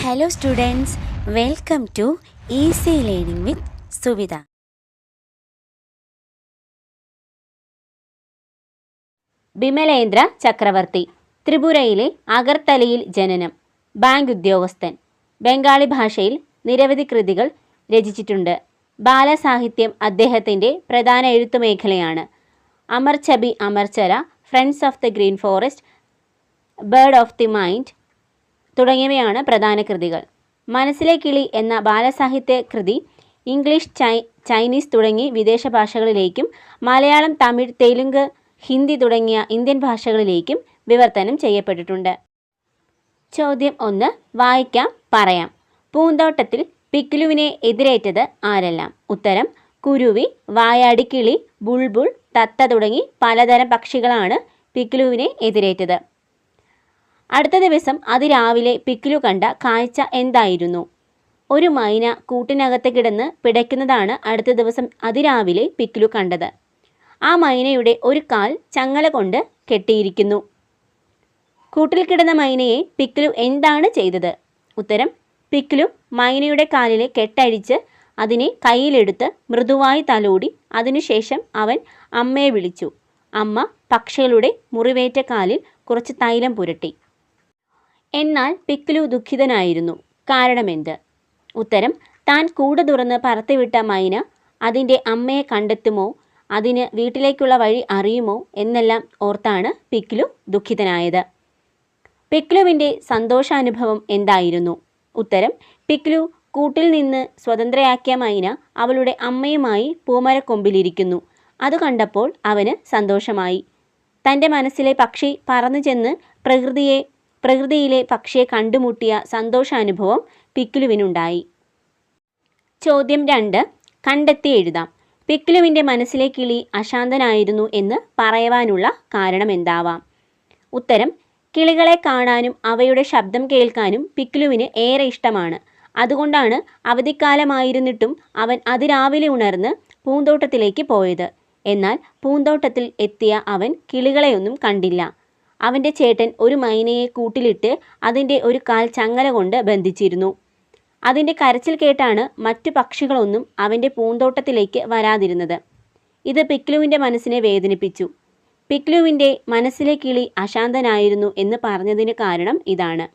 Hello students, welcome to easy learning with Suvida. Bimalendra Chakraborty ത്രിപുരയിലെ അഗർത്തലയിൽ ജനനം bank ഉദ്യോഗസ്ഥൻ ബംഗാളി ഭാഷയിൽ നിരവധി കൃതികൾ രചിച്ചിട്ടുണ്ട് ബാലസാഹിത്യം അദ്ദേഹത്തിന്റെ പ്രധാന എഴുത്തുമേഖലയാണ് Amar Chhabi Amarchara friends of the green forest bird of the mind തുടങ്ങിയവയാണ് പ്രധാന കൃതികൾ. മനസ്സിലെ കിളി എന്ന ബാലസാഹിത്യ കൃതി ഇംഗ്ലീഷ് ചൈനീസ് തുടങ്ങി വിദേശ ഭാഷകളിലേക്കും മലയാളം തമിഴ് തെലുങ്ക് ഹിന്ദി തുടങ്ങിയ ഇന്ത്യൻ ഭാഷകളിലേക്കും വിവർത്തനം ചെയ്യപ്പെട്ടിട്ടുണ്ട്. ചോദ്യം ഒന്ന് വായിക്കാം പറയാം. പൂന്തോട്ടത്തിൽ പിക്കിലുവിനെ എതിരേറ്റത് ആരെല്ലാം? ഉത്തരം കുരുവി വായാടിക്കിളി ബുൾബുൾ തത്ത തുടങ്ങി പലതരം പക്ഷികളാണ് പിക്കിലുവിനെ എതിരേറ്റത്. അടുത്ത ദിവസം അതിരാവിലെ പിക്കിലു കണ്ട കാഴ്ച എന്തായിരുന്നു? ഒരു മൈന കൂട്ടിനകത്ത് കിടന്ന് പിടയ്ക്കുന്നതാണ് അടുത്ത ദിവസം അതിരാവിലെ പിക്കിലു കണ്ടത്. ആ മൈനയുടെ ഒരു കാൽ ചങ്ങല കൊണ്ട് കെട്ടിയിരിക്കുന്നു. കൂട്ടിൽ കിടന്ന മൈനയെ പിക്കിലു എന്താണ് ചെയ്തത്? ഉത്തരം പിക്കിലു മൈനയുടെ കാലിലെ കെട്ടഴിച്ച് അതിനെ കയ്യിലെടുത്ത് മൃദുവായി തലോടി അതിനുശേഷം അവൻ അമ്മയെ വിളിച്ചു. അമ്മ പക്ഷികളുടെ മുറിവേറ്റ കാലിൽ കുറച്ച് തൈലം പുരട്ടി. എന്നാൽ പിക്കിലു ദുഃഖിതനായിരുന്നു. കാരണമെന്ത്? ഉത്തരം താൻ കൂട് തുറന്ന് പറത്തിവിട്ട മൈന അതിന്റെ അമ്മയെ കണ്ടെത്തുമോ? അതിന് വീട്ടിലേക്കുള്ള വഴി അറിയുമോ? എന്നെല്ലാം ഓർത്താണ് പിക്ലു ദുഃഖിതനായത്. പിക്ലുവിന്റെ സന്തോഷാനുഭവം എന്തായിരുന്നു? ഉത്തരം പിക്ലു കൂട്ടിൽ നിന്ന് സ്വതന്ത്രയാക്കിയ മൈന അവളുടെ അമ്മയുമായി പൂമരക്കൊമ്പിലിരിക്കുന്നു. അത് കണ്ടപ്പോൾ അവന് സന്തോഷമായി. തന്റെ മനസ്സിലെ പക്ഷി പറന്നു ചെന്ന് പ്രകൃതിയെ പ്രകൃതിയിലെ പക്ഷിയെ കണ്ടുമുട്ടിയ സന്തോഷാനുഭവം പിക്കിലുവിനുണ്ടായി. ചോദ്യം രണ്ട്. കണ്ടെത്തി എഴുതാം. പിക്കിലുവിന്റെ മനസ്സിലെ കിളി അശാന്തനായിരുന്നു എന്ന് പറയുവാനുള്ള കാരണം എന്താവാം ഉത്തരം. കിളികളെ കാണാനും അവയുടെ ശബ്ദം കേൾക്കാനും പിക്കിലുവിന് ഏറെ ഇഷ്ടമാണ്. അതുകൊണ്ടാണ് അവധിക്കാലമായിരുന്നിട്ടും അവൻ അതിരാവിലെ ഉണർന്ന് പൂന്തോട്ടത്തിലേക്ക് പോയത്. എന്നാൽ പൂന്തോട്ടത്തിൽ എത്തിയ അവൻ കിളികളെയൊന്നും കണ്ടില്ല. അവന്റെ ചേട്ടൻ ഒരു മൈനയെ കൂട്ടിലിട്ട് അതിന്റെ ഒരു കാൽ ചങ്ങല കൊണ്ട് ബന്ധിച്ചിരുന്നു. അതിന്റെ കരച്ചിൽ കേട്ടാണ് മറ്റു പക്ഷികളൊന്നും അവന്റെ പൂന്തോട്ടത്തിലേക്ക് വരാതിരുന്നത്. ഇത് പിക്ലുവിന്റെ മനസ്സിനെ വേദനിപ്പിച്ചു. പിക്ലുവിന്റെ മനസ്സിലെ കിളി അശാന്തനായിരുന്നു എന്ന് പറഞ്ഞതിന് കാരണം ഇതാണ്.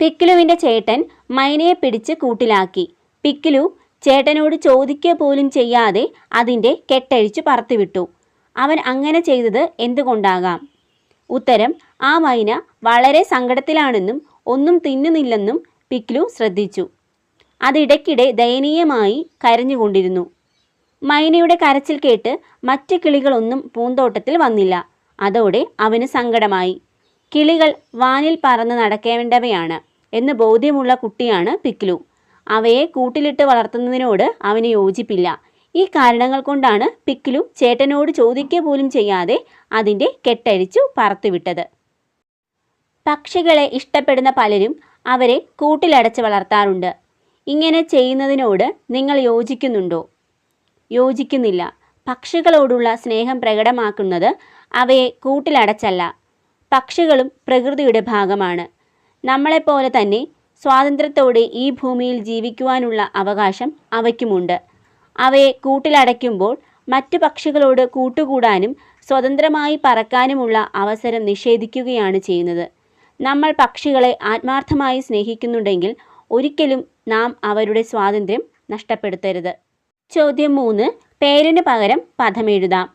പിക്ലുവിന്റെ ചേട്ടൻ മൈനയെ പിടിച്ച് കൂട്ടിലാക്കി. പിക്ലു ചേട്ടനോട് ചോദിക്കുക പോലും ചെയ്യാതെ അതിന്റെ കെട്ടഴിച്ച് പറത്തിവിട്ടു. അവൻ അങ്ങനെ ചെയ്തത് എന്തുകൊണ്ടാകാം? ഉത്തരം ആ മൈന വളരെ സങ്കടത്തിലാണെന്നും ഒന്നും തിന്നുന്നില്ലെന്നും പിക്ലു ശ്രദ്ധിച്ചു. അതിടയ്ക്കിടെ ദയനീയമായി കരഞ്ഞുകൊണ്ടിരുന്നു. മൈനയുടെ കരച്ചിൽ കേട്ട് മറ്റ് കിളികളൊന്നും പൂന്തോട്ടത്തിൽ വന്നില്ല. അതോടെ അവന് സങ്കടമായി. കിളികൾ വാനിൽ പറന്ന് നടക്കേണ്ടവയാണ് എന്ന് ബോധ്യമുള്ള കുട്ടിയാണ് പിക്ലു. അവയെ കൂട്ടിലിട്ട് വളർത്തുന്നതിനോട് അവന് യോജിപ്പില്ല. ഈ കാരണങ്ങൾ കൊണ്ടാണ് പിക്കിലു ചേട്ടനോട് ചോദിക്കുക പോലും ചെയ്യാതെ അതിന്റെ കെട്ടഴിച്ചു പറത്തുവിട്ടത്. പക്ഷികളെ ഇഷ്ടപ്പെടുന്ന പലരും അവരെ കൂട്ടിലടച്ച് വളർത്താറുണ്ട്. ഇങ്ങനെ ചെയ്യുന്നതിനോട് നിങ്ങൾ യോജിക്കുന്നുണ്ടോ? യോജിക്കുന്നില്ല. പക്ഷികളോടുള്ള സ്നേഹം പ്രകടമാക്കുന്നത് അവയെ കൂട്ടിലടച്ചല്ല. പക്ഷികളും പ്രകൃതിയുടെ ഭാഗമാണ്. നമ്മളെപ്പോലെ തന്നെ സ്വാതന്ത്ര്യത്തോടെ ഈ ഭൂമിയിൽ ജീവിക്കുവാനുള്ള അവകാശം അവയ്ക്കുമുണ്ട്. അവയെ കൂട്ടിലടയ്ക്കുമ്പോൾ മറ്റു പക്ഷികളോട് കൂട്ടുകൂടാനും സ്വതന്ത്രമായി പറക്കാനുമുള്ള അവസരം നിഷേധിക്കുകയാണ് ചെയ്യുന്നത്. നമ്മൾ പക്ഷികളെ ആത്മാർത്ഥമായി സ്നേഹിക്കുന്നുണ്ടെങ്കിൽ ഒരിക്കലും നാം അവരുടെ സ്വാതന്ത്ര്യം നഷ്ടപ്പെടുത്തരുത്. ചോദ്യം മൂന്ന്. പേരിന് പകരം പദമെഴുതാം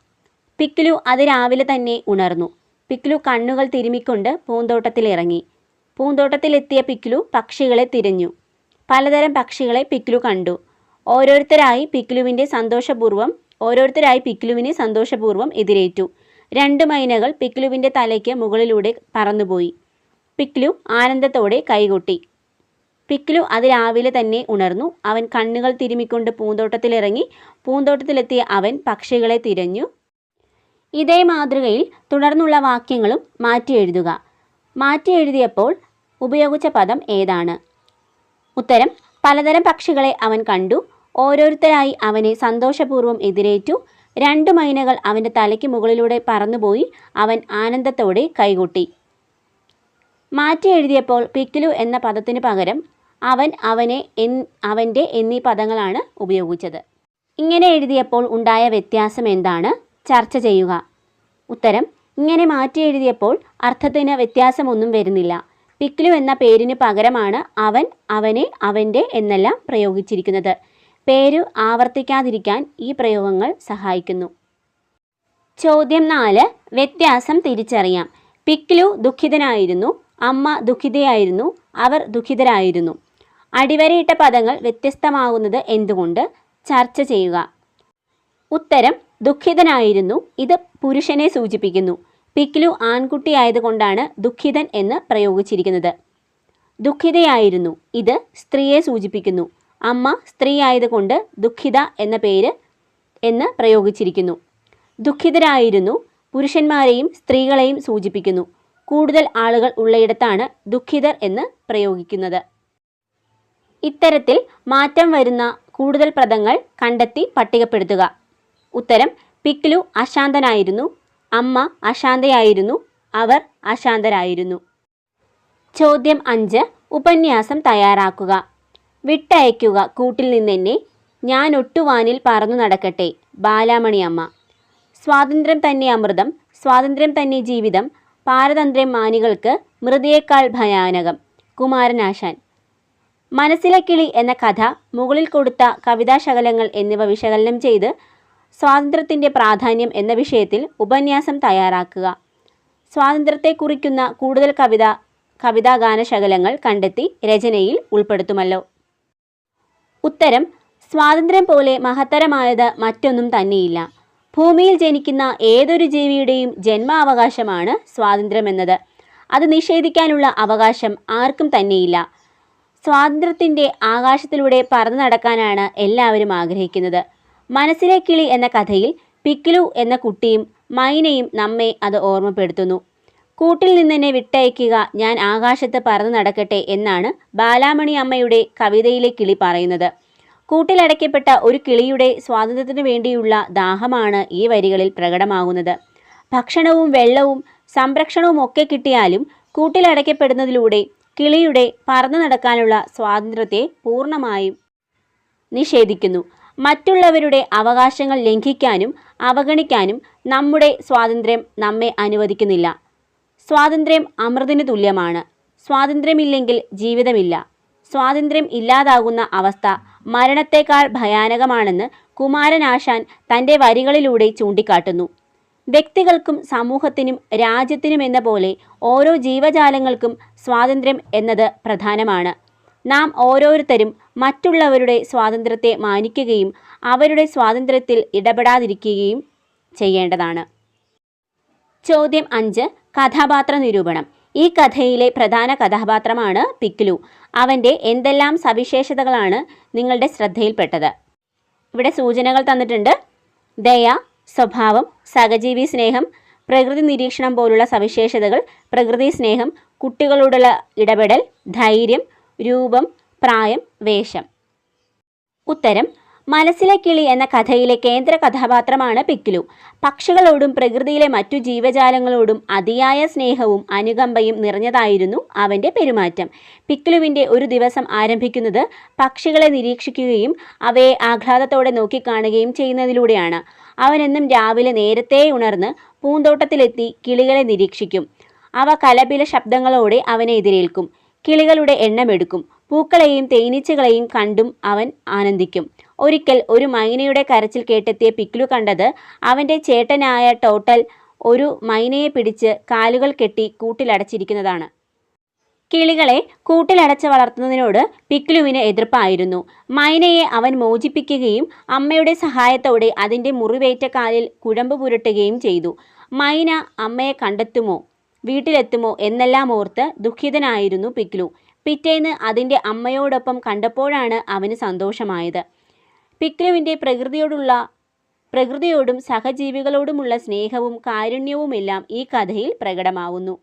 പിക്കിലു അത് രാവിലെ തന്നെ ഉണർന്നു. പിക്കിലു കണ്ണുകൾ തിരുമിക്കൊണ്ട് പൂന്തോട്ടത്തിലിറങ്ങി. പൂന്തോട്ടത്തിലെത്തിയ പിക്കിലു പക്ഷികളെ തിരഞ്ഞു. പലതരം പക്ഷികളെ പിക്കിലു കണ്ടു. ഓരോരുത്തരായി പിക്ലുവിന്റെ സന്തോഷപൂർവം ഓരോരുത്തരായി പിക്ലുവിനെ സന്തോഷപൂർവം എതിരേറ്റു. രണ്ട് മൈനകൾ പിക്ലുവിന്റെ തലയ്ക്ക് മുകളിലൂടെ പറന്നുപോയി. പിക്ലു ആനന്ദത്തോടെ കൈകൊട്ടി. പിക്ലു അത് രാവിലെ തന്നെ ഉണർന്നു. അവൻ കണ്ണുകൾ തിരുമിക്കൊണ്ട് പൂന്തോട്ടത്തിലിറങ്ങി. പൂന്തോട്ടത്തിലെത്തിയ അവൻ പക്ഷികളെ തിരഞ്ഞു. ഇതേ മാതൃകയിൽ തുടർന്നുള്ള വാക്യങ്ങളും മാറ്റി എഴുതുക. മാറ്റി എഴുതിയപ്പോൾ ഉപയോഗിച്ച പദം ഏതാണ്? ഉത്തരം പലതരം പക്ഷികളെ അവൻ കണ്ടു. ഓരോരുത്തരായി അവനെ സന്തോഷപൂർവം എതിരേറ്റു. രണ്ടു മൈനകൾ അവന്റെ തലയ്ക്ക് മുകളിലൂടെ പറന്നുപോയി അവൻ ആനന്ദത്തോടെ കൈകൂട്ടി. മാറ്റി എഴുതിയപ്പോൾ പിക്കിലു എന്ന പദത്തിന് പകരം അവൻ അവനെ എൻ അവന്റെ എന്നീ പദങ്ങളാണ് ഉപയോഗിച്ചത്. ഇങ്ങനെ എഴുതിയപ്പോൾ ഉണ്ടായ വ്യത്യാസം എന്താണ്? ചർച്ച ചെയ്യുക. ഉത്തരം ഇങ്ങനെ മാറ്റി എഴുതിയപ്പോൾ അർത്ഥത്തിന് വ്യത്യാസമൊന്നും വരുന്നില്ല. പിക്ലു എന്ന പേരിന് പകരമാണ് അവൻ അവനെ അവന്റെ എന്നെല്ലാം പ്രയോഗിച്ചിരിക്കുന്നത്. പേര് ആവർത്തിക്കാതിരിക്കാൻ ഈ പ്രയോഗങ്ങൾ സഹായിക്കുന്നു. ചോദ്യം നാല്. വ്യത്യാസം തിരിച്ചറിയാം. പിക്ലു ദുഃഖിതനായിരുന്നു. അമ്മ ദുഃഖിതയായിരുന്നു. അവർ ദുഃഖിതരായിരുന്നു. അടിവരയിട്ട പദങ്ങൾ വ്യത്യസ്തമാകുന്നത് എന്തുകൊണ്ട്? ചർച്ച ചെയ്യുക. ഉത്തരം. ദുഃഖിതനായിരുന്നു. ഇത് പുരുഷനെ സൂചിപ്പിക്കുന്നു. പിക്ലു ആൺകുട്ടിയായതുകൊണ്ടാണ് ദുഃഖിതൻ എന്ന് പ്രയോഗിച്ചിരിക്കുന്നത്. ദുഃഖിതയായിരുന്നു. ഇത് സ്ത്രീയെ സൂചിപ്പിക്കുന്നു. അമ്മ സ്ത്രീ ആയതുകൊണ്ട് ദുഃഖിത എന്ന പേര് എന്ന് പ്രയോഗിച്ചിരിക്കുന്നു. ദുഃഖിതരായിരുന്നു. പുരുഷന്മാരെയും സ്ത്രീകളെയും സൂചിപ്പിക്കുന്നു. കൂടുതൽ ആളുകൾ ഉള്ളയിടത്താണ് ദുഃഖിതർ എന്ന് പ്രയോഗിക്കുന്നത്. ഇത്തരത്തിൽ മാറ്റം വരുന്ന കൂടുതൽ പദങ്ങൾ കണ്ടെത്തി പട്ടികപ്പെടുത്തുക. ഉത്തരം പിക്ലു അശാന്തനായിരുന്നു. അമ്മ അശാന്തയായിരുന്നു അവർ അശാന്തരായിരുന്നു. ചോദ്യം അഞ്ച് ഉപന്യാസം തയ്യാറാക്കുക. വിട്ടയക്കുക കൂട്ടിൽ നിന്നെന്നെ. ഞാൻ ഒട്ടുവാനിൽ പറന്നു നടക്കട്ടെ ബാലാമണി അമ്മ. സ്വാതന്ത്ര്യം തന്നെ അമൃതം സ്വാതന്ത്ര്യം തന്നെ ജീവിതം പാരതന്ത്ര്യം മാനികൾക്ക് മൃതിയേക്കാൾ ഭയാനകം. കുമാരനാശാൻ. മനസ്സിലെ കിളി എന്ന കഥ മുകളിൽ കൊടുത്ത കവിതാശകലങ്ങൾ എന്നിവ വിശകലനം ചെയ്ത് സ്വാതന്ത്ര്യത്തിന്റെ പ്രാധാന്യം എന്ന വിഷയത്തിൽ ഉപന്യാസം തയ്യാറാക്കുക. സ്വാതന്ത്ര്യത്തെ കുറിക്കുന്ന കൂടുതൽ കവിത കവിതാഗാനശകലങ്ങൾ കണ്ടെത്തി രചനയിൽ ഉൾപ്പെടുത്തുമല്ലോ. ഉത്തരം സ്വാതന്ത്ര്യം പോലെ മഹത്തരമായത് മറ്റൊന്നും തന്നെയില്ല. ഭൂമിയിൽ ജനിക്കുന്ന ഏതൊരു ജീവിയുടെയും ജന്മാവകാശമാണ് സ്വാതന്ത്ര്യമെന്നത് അത് നിഷേധിക്കാനുള്ള അവകാശം ആർക്കും തന്നെയില്ല. സ്വാതന്ത്ര്യത്തിന്റെ ആകാശത്തിലൂടെ പറന്നു നടക്കാനാണ് എല്ലാവരും ആഗ്രഹിക്കുന്നത്. മനസ്സിലെ കിളി എന്ന കഥയിൽ പിക്കിലു എന്ന കുട്ടിയും മൈനയും നമ്മെ അത് ഓർമ്മപ്പെടുത്തുന്നു. കൂട്ടിൽ നിന്നെന്നെ വിട്ടയക്കുക ഞാൻ ആകാശത്ത് പറന്നു നടക്കട്ടെ എന്നാണ് ബാലാമണി അമ്മയുടെ കവിതയിലെ കിളി പറയുന്നത്. കൂട്ടിലടയ്ക്കപ്പെട്ട ഒരു കിളിയുടെ സ്വാതന്ത്ര്യത്തിനു വേണ്ടിയുള്ള ദാഹമാണ് ഈ വരികളിൽ പ്രകടമാകുന്നത്. ഭക്ഷണവും വെള്ളവും സംരക്ഷണവും ഒക്കെ കിട്ടിയാലും കൂട്ടിലടയ്ക്കപ്പെടുന്നതിലൂടെ കിളിയുടെ പറന്നു നടക്കാനുള്ള സ്വാതന്ത്ര്യത്തെ പൂർണമായും നിഷേധിക്കുന്നു. മറ്റുള്ളവരുടെ അവകാശങ്ങൾ ലംഘിക്കാനും അവഗണിക്കാനും നമ്മുടെ സ്വാതന്ത്ര്യം നമ്മെ അനുവദിക്കുന്നില്ല. സ്വാതന്ത്ര്യം അമൃതിന് തുല്യമാണ്. സ്വാതന്ത്ര്യമില്ലെങ്കിൽ ജീവിതമില്ല. സ്വാതന്ത്ര്യം ഇല്ലാതാകുന്ന അവസ്ഥ മരണത്തേക്കാൾ ഭയാനകമാണെന്ന് കുമാരനാശാൻ തന്റെ വരികളിലൂടെ ചൂണ്ടിക്കാട്ടുന്നു. വ്യക്തികൾക്കും സമൂഹത്തിനും രാജ്യത്തിനും എന്ന പോലെ ഓരോ ജീവജാലങ്ങൾക്കും സ്വാതന്ത്ര്യം എന്നത് പ്രധാനമാണ്. നാം ഓരോരുത്തരും മറ്റുള്ളവരുടെ സ്വാതന്ത്ര്യത്തെ മാനിക്കുകയും അവരുടെ സ്വാതന്ത്ര്യത്തിൽ ഇടപെടാതിരിക്കുകയും ചെയ്യേണ്ടതാണ്. ചോദ്യം അഞ്ച്. കഥാപാത്ര നിരൂപണം. ഈ കഥയിലെ പ്രധാന കഥാപാത്രമാണ് പിക്ലു. അവന്റെ എന്തെല്ലാം സവിശേഷതകളാണ് നിങ്ങളുടെ ശ്രദ്ധയിൽപ്പെട്ടത്? ഇവിടെ സൂചനകൾ തന്നിട്ടുണ്ട്. ദയ സ്വഭാവം സഹജീവി സ്നേഹം പ്രകൃതി നിരീക്ഷണം പോലുള്ള സവിശേഷതകൾ പ്രകൃതി സ്നേഹം കുട്ടികളോടുള്ള ഇടപെടൽ ധൈര്യം രൂപം പ്രായം വേഷം. ഉത്തരം മനസ്സിലെ കിളി എന്ന കഥയിലെ കേന്ദ്ര കഥാപാത്രമാണ് പിക്കിലു പക്ഷികളോടും പ്രകൃതിയിലെ മറ്റു ജീവജാലങ്ങളോടും അതിയായ സ്നേഹവും അനുകമ്പയും നിറഞ്ഞതായിരുന്നു അവന്റെ പെരുമാറ്റം. പിക്കിലുവിന്റെ ഒരു ദിവസം ആരംഭിക്കുന്നത് പക്ഷികളെ നിരീക്ഷിക്കുകയും അവയെ ആഹ്ലാദത്തോടെ നോക്കിക്കാണുകയും ചെയ്യുന്നതിലൂടെയാണ്. അവനെന്നും രാവിലെ നേരത്തെ ഉണർന്ന് പൂന്തോട്ടത്തിലെത്തി കിളികളെ നിരീക്ഷിക്കും. അവ കലപില ശബ്ദങ്ങളോടെ അവനെ എതിരേൽക്കും. കിളികളുടെ എണ്ണമെടുക്കും. പൂക്കളെയും തേനീച്ചകളെയും കണ്ടും അവൻ ആനന്ദിക്കും. ഒരിക്കൽ ഒരു മൈനയുടെ കരച്ചിൽ കേട്ടെത്തിയ പിക്ലു കണ്ടത് അവന്റെ ചേട്ടനായ ടോട്ടൽ ഒരു മൈനയെ പിടിച്ച് കാലുകൾ കെട്ടി കൂട്ടിലടച്ചിരിക്കുന്നതാണ്. കിളികളെ കൂട്ടിലടച്ച് വളർത്തുന്നതിനോട് പിക്ലുവിന് എതിർപ്പായിരുന്നു. മൈനയെ അവൻ മോചിപ്പിക്കുകയും അമ്മയുടെ സഹായത്തോടെ അതിന്റെ മുറിവേറ്റ കാലിൽ കുഴമ്പ് പുരട്ടുകയും ചെയ്തു. മൈന അമ്മയെ കണ്ടെത്തുമോ? വീട്ടിലെത്തുമോ എന്നെല്ലാം ഓർത്ത് ദുഃഖിതനായിരുന്നു പിക്ലു. പിറ്റേന്ന് അതിന്റെ അമ്മയോടൊപ്പം കണ്ടപ്പോഴാണ് അവന് സന്തോഷമായത്. പിക്ലുവിന്റെ പ്രകൃതിയോടുള്ള പ്രകൃതിയോടും സഹജീവികളോടുമുള്ള സ്നേഹവും കാരുണ്യവുമെല്ലാം ഈ കഥയിൽ പ്രകടമാവുന്നു.